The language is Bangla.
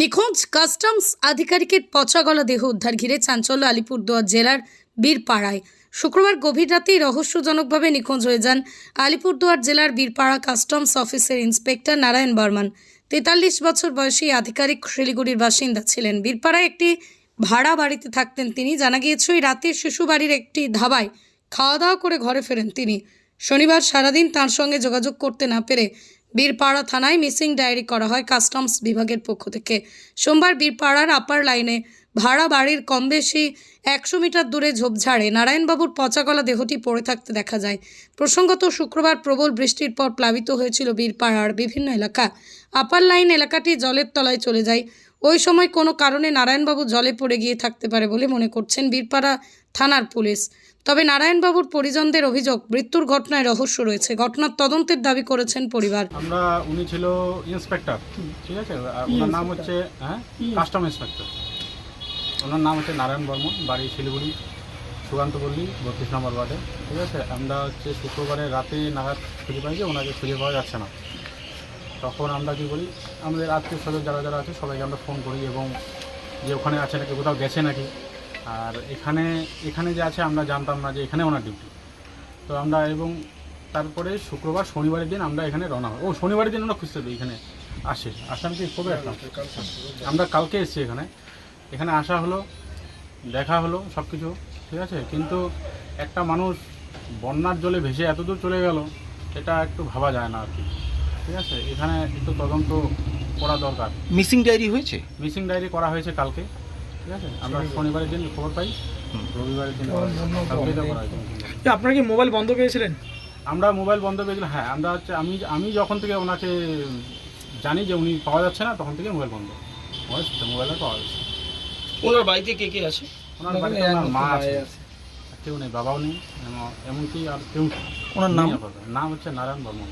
নিখোঁজ কাস্টমস আধিকারিকের পচাগলা দেহ উদ্ধার ঘিরে চাঞ্চল্য আলিপুরদুয়ার জেলার বীরপাড়ায়। শুক্রবার গভীর রাতেই রহস্যজনকভাবে নিখোঁজ হয়ে যান আলিপুরদুয়ার জেলার বীরপাড়া কাস্টমস অফিসের ইন্সপেক্টর নারায়ণ বর্মান। তেতাল্লিশ বছর বয়সী আধিকারিক শিলিগুড়ির বাসিন্দা ছিলেন। বীরপাড়ায় একটি ভাড়া বাড়িতে থাকতেন তিনি। জানা গিয়েছে, ওই রাতে শিশু বাড়ির একটি ধাবায় খাওয়া দাওয়া করে ঘরে ফেরেন তিনি। শনিবার সারাদিন তার সঙ্গে যোগাযোগ করতে না পেরে বীরপাড়া থানায় মিসিং ডায়েরি করা হয় কাস্টমস বিভাগের পক্ষ থেকে। সোমবার বীরপাড়ার আপার লাইনে ভাড়া বাড়ির কম বেশি একশো মিটার দূরে ঝোপঝাড়ে নারায়ণবাবুর পচাগলা দেহটি পড়ে থাকতে দেখা যায়। প্রসঙ্গত, শুক্রবার প্রবল বৃষ্টির পর প্লাবিত হয়েছিল বীরপাড়ার বিভিন্ন এলাকা। আপার লাইন এলাকাটি জলের তলায় চলে যায়। ওই সময় কোনো কারণে নারায়ণবাবু জলে পড়ে গিয়ে থাকতে পারে বলে মনে করছেন বীরপাড়া থানার পুলিশ। তবে নারায়ণবাবুর পরিজনদের অভিযোগ মৃত্যুর ঘটনায় রহস্য রয়েছে। ঘটনার তদন্তের দাবি করেছেন পরিবার। আমরা উনি ছিল ইন্সপেক্টর ঠিক আছে? আর ওনার নাম হচ্ছে হ্যাঁ? Custom inspector. ওনার নাম হচ্ছে নারায়ণ বর্মন বাড়ি শিলিগুড়ি সুকান্তপল্লী বত্রিশ নম্বর ওয়ার্ডে ঠিক আছে? আমরা হচ্ছে শুক্রবারে রাতে নাগাদ খুঁজে পাই যে ওনাকে খুঁজে পাওয়া যাচ্ছে না। তখন আমরা কী করি, আমাদের আত্মীয় স্বজন যারা যারা আছে সবাইকে আমরা ফোন করি এবং যে ওখানে আছে নাকি, কোথাও গেছে নাকি। আর এখানে এখানে যে আছে আমরা জানতাম না যে এখানে ওনার ডিউটি তো আমরা এবং তারপরে শুক্রবার, শনিবারের দিন আমরা এখানে রওনা হই। ও, শনিবারের দিন আমরা খুঁজতে এখানে আসে। আসাম কি কবে আসলাম আমরা কালকে এসেছি এখানে। এখানে আসা হলো, দেখা হলো সব কিছু ঠিক আছে? কিন্তু একটা মানুষ বন্যার জলে ভেসে এত দূর চলে গেল এটা একটু ভাবা যায় না আর কি। ঠিক আছে? এখানে একটু তদন্ত করা দরকার। মিসিং ডায়েরি হয়েছে? মিসিং ডায়েরি করা হয়েছে কালকে। ঠিক আছে? আমরা শনিবারের দিন খবর পাই। রবিবারের দিন আপনারা কি মোবাইল বন্ধ পেয়েছিলেন? আমরা মোবাইল বন্ধ পেয়েছিলাম। হ্যাঁ আমরা হচ্ছে আমি আমি যখন থেকে ওনাকে জানি যে উনি পাওয়া যাচ্ছে না তখন থেকে মোবাইল বন্ধ। হয়েছে মোবাইল আর পাওয়া যাচ্ছে ওনার বাড়িতে কে কে আছে? ওনার বাড়িতে ওনার মা আছে। কেউ নেই বাবাও নেই এমন- এমনকি আর কেউ ওনার নাম? নাম হচ্ছে নারায়ণ বর্মন।